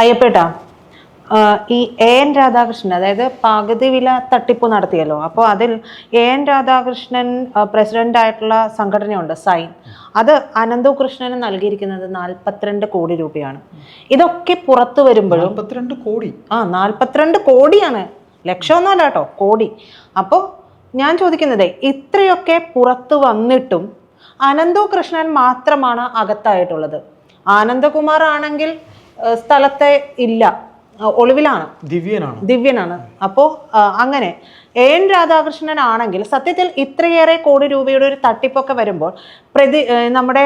അയ്യപ്പേട്ടാ ഈ A N Radhakrishnan അതായത് പകുതി വില തട്ടിപ്പ് നടത്തിയല്ലോ. അപ്പോൾ അതിൽ എ എൻ രാധാകൃഷ്ണൻ പ്രസിഡന്റ് ആയിട്ടുള്ള സംഘടനയുണ്ട് സൈൻ. അത് അനന്തു കൃഷ്ണന് നൽകിയിരിക്കുന്നത് നാൽപ്പത്തിരണ്ട് കോടി രൂപയാണ്. ഇതൊക്കെ പുറത്തു വരുമ്പോഴും കോടി? ആ നാൽപ്പത്തിരണ്ട് കോടിയാണ്. ലക്ഷമൊന്നുമല്ല കേട്ടോ കോടി. അപ്പോൾ ഞാൻ ചോദിക്കുന്നത് ഇത്രയൊക്കെ പുറത്തു വന്നിട്ടും അനന്തു കൃഷ്ണൻ മാത്രമാണ് അകത്തായിട്ടുള്ളത്. ആനന്ദകുമാർ ആണെങ്കിൽ സ്ഥലത്തെ ഇല്ല. ഒളിവിലാണ്. ദിവ്യനാണ്. ദിവ്യനാണ്. അപ്പോ അങ്ങനെ. എ എൻ രാധാകൃഷ്ണൻ ആണെങ്കിൽ സത്യത്തിൽ ഇത്രയേറെ കോടി രൂപയുടെ ഒരു തട്ടിപ്പൊക്കെ വരുമ്പോൾ പ്രതി നമ്മുടെ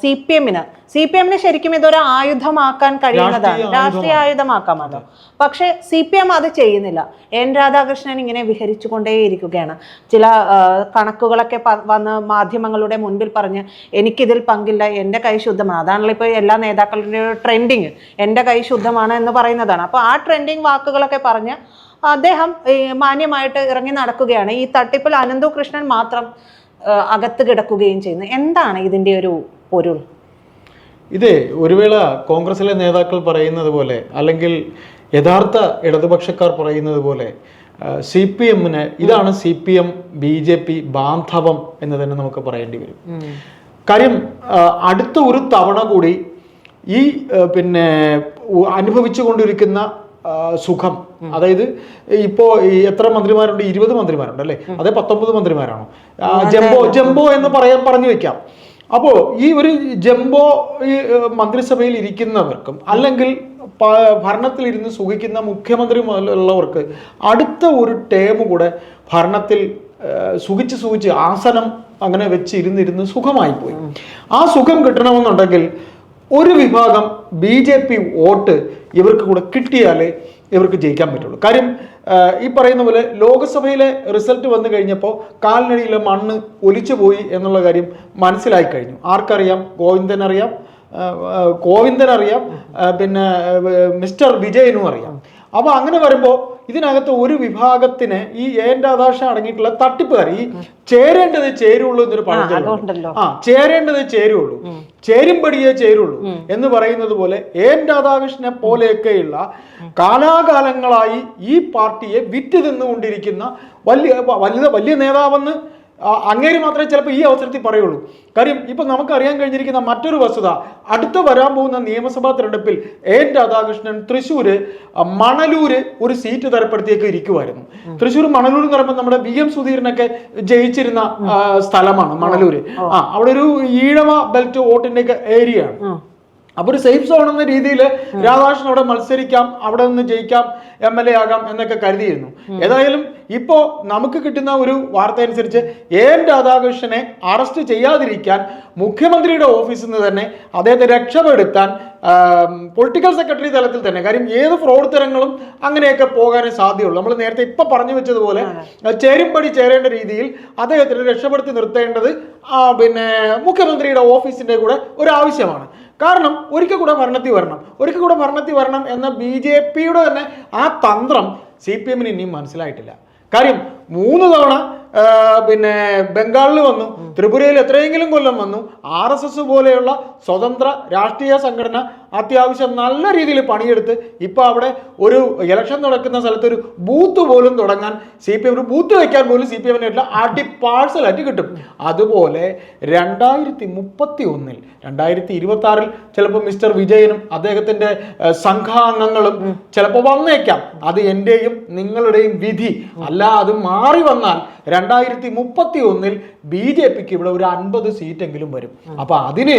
സി പി എമ്മിന് സി പി എമ്മിന് ശരിക്കും ഇതൊരു ആയുധമാക്കാൻ കഴിയുന്നതാണ്. രാഷ്ട്രീയ ആയുധമാക്കാമല്ലോ പക്ഷെ സി പി എം അത് ചെയ്യുന്നില്ല. എൻ രാധാകൃഷ്ണൻ ഇങ്ങനെ വിഹരിച്ചുകൊണ്ടേയിരിക്കുകയാണ്. ചില കണക്കുകളൊക്കെ വന്ന് മാധ്യമങ്ങളുടെ മുൻപിൽ പറഞ്ഞ് എനിക്കിതിൽ പങ്കില്ല എന്റെ കൈ ശുദ്ധമാണ്. അതാണല്ലോ ഇപ്പോൾ എല്ലാ നേതാക്കളുടെയും ട്രെൻഡിങ്. എന്റെ കൈ ശുദ്ധമാണ് എന്ന് പറയുന്നതാണ്. അപ്പോൾ ആ ട്രെൻഡിങ് വാക്കുകളൊക്കെ പറഞ്ഞ് അദ്ദേഹം മാന്യമായിട്ട് ഇറങ്ങി നടക്കുകയാണ്. ഈ തട്ടിപ്പിൽ അനന്തു കൃഷ്ണൻ മാത്രം അകത്ത് കിടക്കുകയും ചെയ്യുന്നു. എന്താണ് ഇതിന്റെ ഒരു പൊരുൾ? ഇതേ ഒരു വേള കോൺഗ്രസിലെ നേതാക്കൾ പറയുന്നത് പോലെ അല്ലെങ്കിൽ യഥാർത്ഥ ഇടതുപക്ഷക്കാർ പറയുന്നത് പോലെ സി പി എമ്മിന് ഇതാണ് C P M B J P ബാന്ധവം എന്ന് തന്നെ നമുക്ക് പറയേണ്ടി വരും. കാര്യം അടുത്ത ഒരു തവണ കൂടി ഈ പിന്നെ അനുഭവിച്ചുകൊണ്ടിരിക്കുന്ന സുഖം. അതായത് ഇപ്പോ എത്ര മന്ത്രിമാരുണ്ട്? ഇരുപത് മന്ത്രിമാരുണ്ട് അല്ലേ? അതെ പത്തൊമ്പത് മന്ത്രിമാരാണോ? ജംബോ ജംബോ എന്ന് പറയാൻ പറഞ്ഞു വെക്കാം. അപ്പോൾ ഈ ഒരു ജംബോ ഈ മന്ത്രിസഭയിൽ ഇരിക്കുന്നവർക്കും അല്ലെങ്കിൽ ഭരണത്തിൽ ഭരണത്തിലിരുന്ന് സുഖിക്കുന്ന മുഖ്യമന്ത്രി മുതലുള്ളവർക്ക് അടുത്ത ഒരു ടേം കൂടെ ഭരണത്തിൽ സുഖിച്ച് സുഖിച്ച് ആസനം അങ്ങനെ വെച്ച് ഇരുന്നിരുന്ന് സുഖമായി പോയി ആ സുഖം കിട്ടണമെന്നുണ്ടെങ്കിൽ ഒരു വിഭാഗം ബി ജെ പി വോട്ട് ഇവർക്ക് കൂടെ കിട്ടിയാലേ ഇവർക്ക് ജയിക്കാൻ പറ്റുള്ളൂ. കാര്യം ഈ പറയുന്ന പോലെ ലോക്സഭയിലെ റിസൾട്ട് വന്നു കഴിഞ്ഞപ്പോൾ കാലിനടിയിലെ മണ്ണ് ഒലിച്ചു പോയി എന്നുള്ള കാര്യം മനസ്സിലായി കഴിഞ്ഞു. ആർക്കറിയാം? ഗോവിന്ദൻ അറിയാം ഗോവിന്ദൻ അറിയാം പിന്നെ മിസ്റ്റർ വിജയനും അറിയാം. അപ്പോൾ അങ്ങനെ വരുമ്പോൾ ഇതിനകത്ത് ഒരു വിഭാഗത്തിന് ഈ എ എൻ രാധാകൃഷ്ണൻ അടങ്ങിയിട്ടുള്ള തട്ടിപ്പുകാർ ഈ ചേരേണ്ടത് ചേരുള്ളൂ എന്നൊരു പഴഞ്ചൊല്ലുണ്ട്. ആ ചേരേണ്ടത് ചേരുള്ളൂ. ചേരുംപടിയേ ചേരുള്ളൂ എന്ന് പറയുന്നത് പോലെ എൻ രാധാകൃഷ്ണനെ പോലെയൊക്കെയുള്ള കാലാകാലങ്ങളായി ഈ പാർട്ടിയെ വിറ്റ് തിന്നുകൊണ്ടിരിക്കുന്ന വലിയ വലിയ വലിയ നേതാവെന്ന് അങ്ങേര് മാത്രമേ ചിലപ്പോൾ ഈ അവസരത്തിൽ പറയുള്ളൂ. കാര്യം ഇപ്പം നമുക്ക് അറിയാൻ കഴിഞ്ഞിരിക്കുന്ന മറ്റൊരു വസ്തുത അടുത്ത വരാൻ പോകുന്ന നിയമസഭാ തെരഞ്ഞെടുപ്പിൽ എൻ രാധാകൃഷ്ണൻ തൃശ്ശൂര് മണലൂര് ഒരു സീറ്റ് തരപ്പെടുത്തിയൊക്കെ ഇരിക്കുമായിരുന്നു തൃശ്ശൂർ മണലൂർ എന്ന് പറയുമ്പോൾ നമ്മുടെ വി എം സുധീരനൊക്കെ ജയിച്ചിരുന്ന സ്ഥലമാണ് മണലൂര്. ആ അവിടെ ഒരു ഈഴവ ബെൽറ്റ് വോട്ടിന്റെ ഒക്കെ ഏരിയ ആണ് അപ്പൊ ഒരു സേഫ് സോൺ എന്ന രീതിയിൽ രാധാകൃഷ്ണൻ അവിടെ മത്സരിക്കാം അവിടെ നിന്ന് ജയിക്കാം എം എൽ എ ആകാം എന്നൊക്കെ കരുതിയിരുന്നു. ഏതായാലും ഇപ്പോ നമുക്ക് കിട്ടുന്ന ഒരു വാർത്ത അനുസരിച്ച് എ എൻ രാധാകൃഷ്ണനെ അറസ്റ്റ് ചെയ്യാതിരിക്കാൻ മുഖ്യമന്ത്രിയുടെ ഓഫീസിൽ നിന്ന് തന്നെ അദ്ദേഹത്തെ രക്ഷപ്പെടുത്താൻ പൊളിറ്റിക്കൽ സെക്രട്ടറി തലത്തിൽ തന്നെ കാര്യം ഏത് ഫ്രോഡ് തരങ്ങളും അങ്ങനെയൊക്കെ പോകാനേ സാധ്യമുള്ളൂ നമ്മൾ നേരത്തെ ഇപ്പൊ പറഞ്ഞു വെച്ചതുപോലെ ചേരുംപടി ചേരേണ്ട രീതിയിൽ അദ്ദേഹത്തിന് രക്ഷപ്പെടുത്തി നിർത്തേണ്ടത് പിന്നെ മുഖ്യമന്ത്രിയുടെ ഓഫീസിന്റെ കൂടെ ഒരു ആവശ്യമാണ്. കാരണം ഒരിക്കൽ കൂടെ ഭരണത്തിൽ വരണം. ഒരിക്കൽ കൂടെ ഭരണത്തിൽ വരണം എന്ന ബി ജെ പിയുടെ തന്നെ ആ തന്ത്രം സി പി എമ്മിന് ഇനിയും മനസ്സിലായിട്ടില്ല. കാര്യം മൂന്ന് തവണ പിന്നെ ബംഗാളിൽ വന്നു. ത്രിപുരയിൽ എത്രയെങ്കിലും കൊല്ലം വന്നു. ആർ എസ് എസ് പോലെയുള്ള സ്വതന്ത്ര രാഷ്ട്രീയ സംഘടന അത്യാവശ്യം നല്ല രീതിയിൽ പണിയെടുത്ത് ഇപ്പോൾ അവിടെ ഒരു ഇലക്ഷൻ നടക്കുന്ന സ്ഥലത്ത് ഒരു ബൂത്ത് പോലും തുടങ്ങാൻ സി പി എം ഒരു ബൂത്ത് വയ്ക്കാൻ പോലും സി പി എമ്മിനായിട്ടുള്ള അടി പാഴ്സലായിട്ട് കിട്ടും. അതുപോലെ രണ്ടായിരത്തി മുപ്പത്തി ഒന്നിൽ രണ്ടായിരത്തി ഇരുപത്തി ആറിൽ ചിലപ്പോൾ മിസ്റ്റർ വിജയനും അദ്ദേഹത്തിന്റെ സംഘാംഗങ്ങളും ചിലപ്പോൾ വന്നേക്കാം. അത് എന്റെയും നിങ്ങളുടെയും വിധി. അല്ല അത് മാറി വന്നാൽ രണ്ടായിരത്തി മുപ്പത്തി ഒന്നിൽ ബി ജെ പിക്ക് ഇവിടെ ഒരു അൻപത് സീറ്റെങ്കിലും വരും. അപ്പൊ അതിന്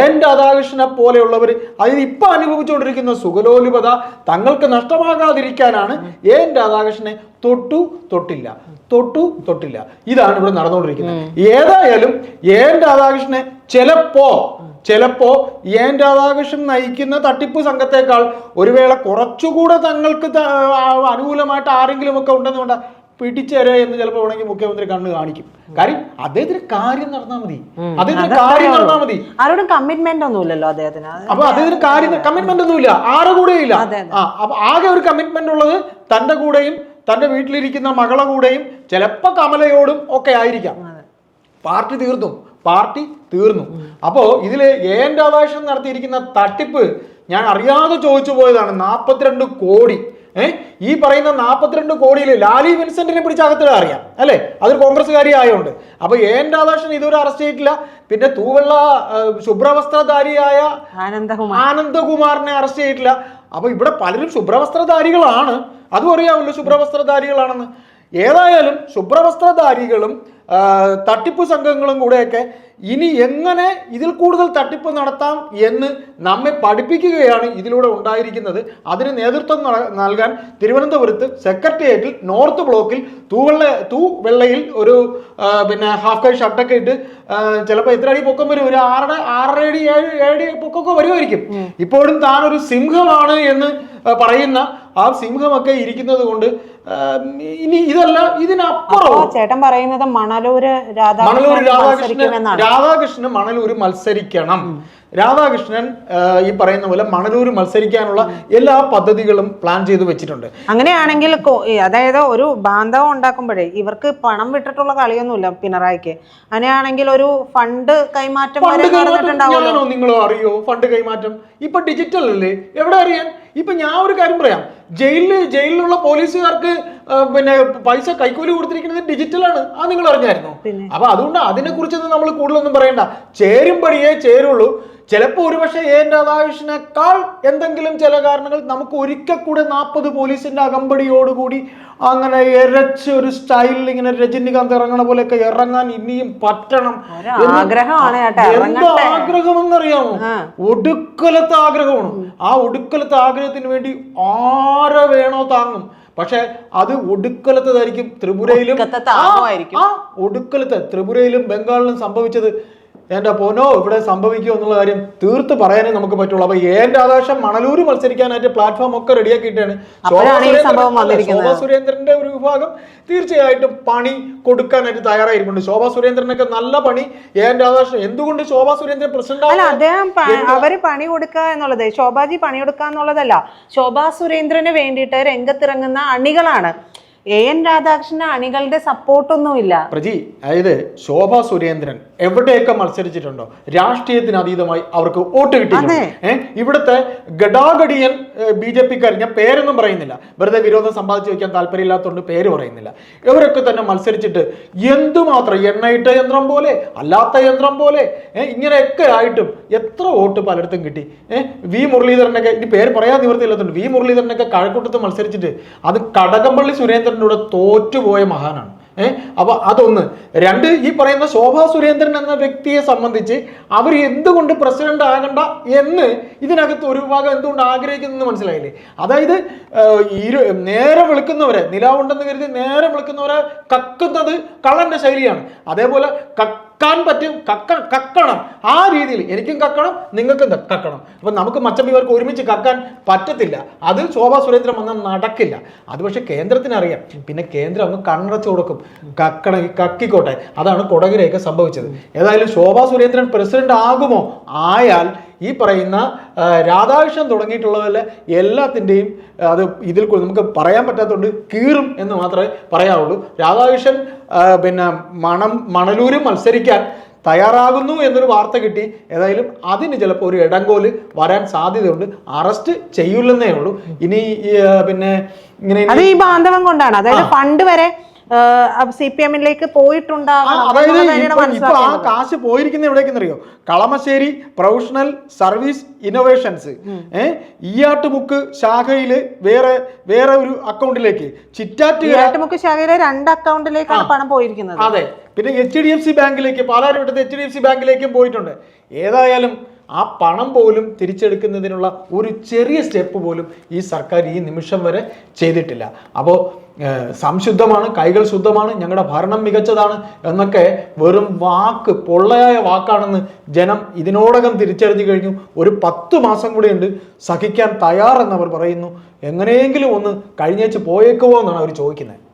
എൻ രാധാകൃഷ്ണനെ പോലെയുള്ളവർ അതിന് ഇപ്പൊ അനുഭവിച്ചുകൊണ്ടിരിക്കുന്ന സുഖലോലുപത തങ്ങൾക്ക് നഷ്ടമാകാതിരിക്കാനാണ് എൻ രാധാകൃഷ്ണനെ തൊട്ടു തൊട്ടില്ല. തൊട്ടു തൊട്ടില്ല. ഇതാണ് ഇവിടെ നടന്നുകൊണ്ടിരിക്കുന്നത്. ഏതായാലും എൻ രാധാകൃഷ്ണനെ ചിലപ്പോ ചിലപ്പോ എൻ രാധാകൃഷ്ണൻ നയിക്കുന്ന തട്ടിപ്പ് സംഘത്തെക്കാൾ ഒരു വേള കുറച്ചുകൂടെ തങ്ങൾക്ക് അനുകൂലമായിട്ട് ആരെങ്കിലും ഒക്കെ ഉണ്ടെന്നുകൊണ്ട് പിടിച്ചേരെ എന്ന് ചിലപ്പോൾ വേണമെങ്കിൽ മുഖ്യമന്ത്രി കണ്ണ് കാണിക്കും. കാര്യം അദ്ദേഹത്തിന് കാര്യം നടന്നാൽ മതി. അദ്ദേഹത്തിന് കാര്യം നടന്നാൽ മതി. ആരോടും കമ്മിറ്റ്മെന്റ് ഒന്നുമില്ലല്ലോ അദ്ദേഹത്തിന്. അപ്പൊ അദ്ദേഹത്തിന് കാര്യം കമ്മിറ്റ്മെന്റ് ഒന്നുമില്ല ആരുടെ കൂടെയും ഇല്ല. അപ്പൊ ആകെ ഒരു കമ്മിറ്റ്മെന്റ് ഉള്ളത് തന്റെ കൂടെയും തന്റെ വീട്ടിലിരിക്കുന്ന മകളെ കൂടെയും ചിലപ്പോ കമലയോടും ഒക്കെ ആയിരിക്കാം. പാർട്ടി തീർന്നു. പാർട്ടി തീർന്നു. അപ്പോ ഇതിൽ എ എൻ രാധാകൃഷ്ണൻ നടത്തിയിരിക്കുന്ന തട്ടിപ്പ് ഞാൻ അറിയാതെ ചോദിച്ചു പോയതാണ്. നാൽപ്പത്തിരണ്ട് കോടി. ഏഹ് ഈ പറയുന്ന നാൽപ്പത്തിരണ്ട് കോടിയിൽ ലാലി വിൻസെന്റിനെ പിടിച്ച് അകത്തിടാൻ അറിയാം അല്ലെ? അതൊരു കോൺഗ്രസ്സുകാരി ആയതുകൊണ്ട് അപ്പൊ എ എൻ രാധാകൃഷ്ണൻ ഇതുവരെ അറസ്റ്റ് ചെയ്തിട്ടില്ല. പിന്നെ തൂവെള്ള ശുഭ്രവസ്ത്രധാരിയായ ആനന്ദകുമാറിനെ അറസ്റ്റ് ചെയ്തിട്ടില്ല. അപ്പൊ ഇവിടെ പലരും ശുഭ്രവസ്ത്രധാരികളാണ്. അതും അറിയാമല്ലോ ശുഭ്രവസ്ത്രധാരികളാണെന്ന്. ഏതായാലും ശുഭ്രവസ്ത്രധാരികളും തട്ടിപ്പ് സംഘങ്ങളും കൂടെയൊക്കെ ഇനി എങ്ങനെ ഇതിൽ കൂടുതൽ തട്ടിപ്പ് നടത്താം എന്ന് നമ്മെ പഠിപ്പിക്കുകയാണ് ഇതിലൂടെ ഉണ്ടായിരിക്കുന്നത്. അതിന് നേതൃത്വം നൽകാൻ തിരുവനന്തപുരത്ത് സെക്രട്ടേറിയറ്റിൽ നോർത്ത് ബ്ലോക്കിൽ തൂവെള്ള തൂ വെള്ളയിൽ ഒരു പിന്നെ ഹാഫ് കൈ ഷർട്ടൊക്കെ ഇട്ട് ചിലപ്പോൾ എത്ര അടി പൊക്കം വരും? ഒരു ആറ് ആറര അടി ഏഴ് ഏഴ് അടി പൊക്കമൊക്കെ വരുമായിരിക്കും. ഇപ്പോഴും താൻ ഒരു സിംഹമാണ് എന്ന് പറയുന്ന ആ സിംഹമൊക്കെ ഇരിക്കുന്നത് കൊണ്ട് ഇനി ഇതല്ല ഇതിനപ്പുറം ചേട്ടൻ പറയുന്നത് മണലൂര് മണലൂർ രാധാകൃഷ്ണൻ രാധാകൃഷ്ണൻ മണലൂര് രാധാകൃഷ്ണൻ മത്സരിക്കണം രാധാകൃഷ്ണൻ ഈ പറയുന്ന പോലെ മണലൂർ മത്സരിക്കാനുള്ള എല്ലാ പദ്ധതികളും പ്ലാൻ ചെയ്തു വെച്ചിട്ടുണ്ട്. അങ്ങനെയാണെങ്കിൽ അതായത് ഒരു ബാന്ധവം ഉണ്ടാക്കുമ്പോഴേ ഇവർക്ക് പണം വിട്ടിട്ടുള്ള കളിയൊന്നുമില്ല പിണറായിക്ക്. അങ്ങനെയാണെങ്കിൽ ഒരു ഫണ്ട് കൈമാറ്റം ഞാനോ നിങ്ങളോ അറിയോ? ഫണ്ട് കൈമാറ്റം? ഇപ്പൊ ഡിജിറ്റൽ അല്ലേ? എവിടെ അറിയാൻ? ഇപ്പൊ ഞാൻ ഒരു കാര്യം പറയാം. ജയിലിൽ ജയിലിലുള്ള പോലീസുകാർക്ക് പിന്നെ പൈസ കൈക്കൂലി കൊടുത്തിരിക്കുന്നത് ഡിജിറ്റലാണ് ആ നിങ്ങൾ അറിഞ്ഞായിരുന്നു. അപ്പൊ അതുകൊണ്ട് അതിനെ കുറിച്ചൊന്നും നമ്മൾ കൂടുതലൊന്നും പറയണ്ട. ചേരുംപടിയേ ചേരുള്ളൂ. ചിലപ്പോൾ ഒരുപക്ഷെ എ എൻ രാധാകൃഷ്ണനേക്കാൾ എന്തെങ്കിലും ചില കാരണങ്ങൾ നമുക്ക് ഒരിക്കൽ കൂടെ നാൽപ്പത് പോലീസിന്റെ അകമ്പടിയോടുകൂടി അങ്ങനെ എരച്ച് ഒരു സ്റ്റൈലിൽ ഇങ്ങനെ രജനികാന്ത് ഇറങ്ങണ പോലെയൊക്കെ ഇറങ്ങാൻ ഇനിയും പറ്റണം എന്ത്. ആഗ്രഹമെന്നറിയാമോ. ഒടുക്കലത്തെ ആഗ്രഹമാണ് ആ ഒടുക്കലത്തെ ആഗ്രഹത്തിന് വേണ്ടി ആരെ വേണോ താങ്ങും പക്ഷെ അത് ഒടുക്കലത്തതായിരിക്കും ത്രിപുരയിലും ഒടുക്കലത്തെ ത്രിപുരയിലും ബംഗാളിലും സംഭവിച്ചത് എന്റെ പൊന്നോ ഇവിടെ സംഭവിക്കുമോ എന്നുള്ള കാര്യം തീർത്ത് പറയാനേ നമുക്ക് പറ്റുള്ളൂ. അപ്പൊ ഏൻ രാധാകൃഷ്ണൻ മണലൂര് മത്സരിക്കാനായിട്ട് പ്ലാറ്റ്ഫോം ഒക്കെ റെഡിയാക്കിയിട്ടാണ്. ശോഭാ സുരേന്ദ്രന്റെ ഒരു വിഭാഗം തീർച്ചയായിട്ടും പണി കൊടുക്കാനായിട്ട് തയ്യാറായിരിക്കുന്നുണ്ട്. ശോഭാ സുരേന്ദ്രനൊക്കെ നല്ല പണി. എൻ രാധാകൃഷ്ണൻ എന്തുകൊണ്ട് ശോഭാ സുരേന്ദ്രൻ പ്രസിഡന്റ് അദ്ദേഹം അവർ പണി കൊടുക്കുക എന്നുള്ളത് ശോഭാജി പണി കൊടുക്കുക എന്നുള്ളതല്ല. ശോഭാ സുരേന്ദ്രന് വേണ്ടിയിട്ട് രംഗത്തിറങ്ങുന്ന അണികളാണ്. എ എൻ രാധാകൃഷ്ണന് അണികളുടെ സപ്പോർട്ടൊന്നുമില്ല. പ്രജി അതായത് ശോഭ സുരേന്ദ്രൻ എവിടെയൊക്കെ മത്സരിച്ചിട്ടുണ്ടോ രാഷ്ട്രീയത്തിന് അതീതമായി അവർക്ക് വോട്ട് കിട്ടി. ഏഹ് ഇവിടുത്തെ ഗഡാഗഡിയൻ ബി ജെ പിക്കാർ ഞാൻ പേരൊന്നും പറയുന്നില്ല. വെറുതെ വിരോധം സമ്പാദിച്ചു വെക്കാൻ താല്പര്യമില്ലാത്തതുകൊണ്ട് പേര് പറയുന്നില്ല. ഇവരൊക്കെ തന്നെ മത്സരിച്ചിട്ട് എന്തുമാത്രം എണ്ണയിട്ട യന്ത്രം പോലെ അല്ലാത്ത യന്ത്രം പോലെ ഏഹ് ഇങ്ങനെയൊക്കെ ആയിട്ടും എത്ര വോട്ട് പലയിടത്തും കിട്ടി. ഏഹ് വി. മുരളീധരനൊക്കെ ഇനി പേര് പറയാൻ നിവൃത്തിയില്ലാത്തതുണ്ട് വി. മുരളീധരനൊക്കെ കഴക്കൂട്ടത്ത് മത്സരിച്ചിട്ട് അത് കടകംപള്ളി സുരേന്ദ്രന്റെ കൂടെ തോറ്റുപോയ മഹാനാണ്. ഏഹ് അപ്പൊ അതൊന്ന്. രണ്ട് ഈ പറയുന്ന ശോഭാ സുരേന്ദ്രൻ എന്ന വ്യക്തിയെ സംബന്ധിച്ച് അവർ എന്തുകൊണ്ട് പ്രസിഡന്റ് ആകണ്ട എന്ന് ഇതിനകത്ത് ഒരു വിഭാഗം എന്തുകൊണ്ട് ആഗ്രഹിക്കുന്നു മനസ്സിലായില്ലേ? അതായത് ഇരു നേരെ വിളിക്കുന്നവരെ നിലാവുണ്ടെന്ന് കരുതി നേരെ വിളിക്കുന്നവരെ കക്കുന്നത് കള്ളന്റെ ശൈലിയാണ്. അതേപോലെ കക്കാൻ പറ്റും കക്ക കക്കണം. ആ രീതിയിൽ എനിക്കും കക്കണം നിങ്ങൾക്കും കക്കണം. അപ്പൊ നമുക്ക് മച്ചമ്പിവർക്ക് ഒരുമിച്ച് കക്കാൻ പറ്റത്തില്ല. അത് ശോഭാ സുരേന്ദ്രൻ വന്നാൽ നടക്കില്ല. അത് പക്ഷേ കേന്ദ്രത്തിന് അറിയാം പിന്നെ കേന്ദ്രം അങ്ങ് കണ്ണടച്ചു കൊടുക്കും. കക്കണം കക്കിക്കോട്ടെ. അതാണ് കൊടകിലേക്ക് സംഭവിച്ചത്. ഏതായാലും ശോഭാ സുരേന്ദ്രൻ പ്രസിഡന്റ് ആകുമോ? ആയാൽ ഈ പറയുന്ന രാധാകൃഷ്ണൻ തുടങ്ങിയിട്ടുള്ളതല്ല എല്ലാത്തിന്റെയും അത് ഇതിൽ നമുക്ക് പറയാൻ പറ്റാത്തതുകൊണ്ട് കീറും എന്ന് മാത്രമേ പറയാവുള്ളൂ രാധാകൃഷ്ണൻ പിന്നെ മണം മണലൂരും മത്സരിക്കാൻ തയ്യാറാകുന്നു എന്നൊരു വാർത്ത കിട്ടി. ഏതായാലും അതിന് ചിലപ്പോൾ ഒരു ഇടങ്കോൽ വരാൻ സാധ്യതയുണ്ട്. അറസ്റ്റ് ചെയ്യില്ലെന്നേ ഉള്ളൂ. ഇനി പിന്നെ ഇങ്ങനെ അത് ഈ ബാന്ധവം കൊണ്ടാണ്. അതായത് പണ്ട് വരെ സി പി എമ്മിലേക്ക് പോയിട്ടുണ്ടാകും പോയിട്ടുണ്ടാകണം അതായത് ആ കാശ് പോയിരിക്കുന്ന എവിടേക്കെന്നറിയോ? Kalamassery professional service innovations. ഏഹ് ഈയാട്ടുമുക്ക് ശാഖയിൽ വേറെ വേറെ ഒരു അക്കൗണ്ടിലേക്ക്. ചിറ്റാറ്റുമുക്ക് ഈരാട്ടുമുക്ക് ശാഖയിലെ രണ്ട് അക്കൗണ്ടിലേക്കാണ് പണം പോയിരിക്കുന്നത്. അതെ. പിന്നെ എച്ച് ഡി എഫ് സി ബാങ്കിലേക്ക് പാലാരിവട്ടത്തെ എച്ച് ഡി എഫ് സി ബാങ്കിലേക്കും പോയിട്ടുണ്ട്. ഏതായാലും ആ പണം പോലും തിരിച്ചെടുക്കുന്നതിനുള്ള ഒരു ചെറിയ സ്റ്റെപ്പ് പോലും ഈ സർക്കാർ ഈ നിമിഷം വരെ ചെയ്തിട്ടില്ല. അപ്പോൾ സംശുദ്ധമാണ് കൈകൾ ശുദ്ധമാണ് ഞങ്ങളുടെ ഭരണം മികച്ചതാണ് എന്നൊക്കെ വെറും വാക്ക് പൊള്ളയായ വാക്കാണെന്ന് ജനം ഇതിനോടകം തിരിച്ചറിഞ്ഞു കഴിഞ്ഞു. ഒരു പത്ത് മാസം കൂടിയുണ്ട് സഹിക്കാൻ തയ്യാറെന്ന് അവർ പറയുന്നു. എങ്ങനെയെങ്കിലും ഒന്ന് കഴിഞ്ഞേച്ച് പോയേക്കുമോ എന്നാണ് അവർ ചോദിക്കുന്നത്.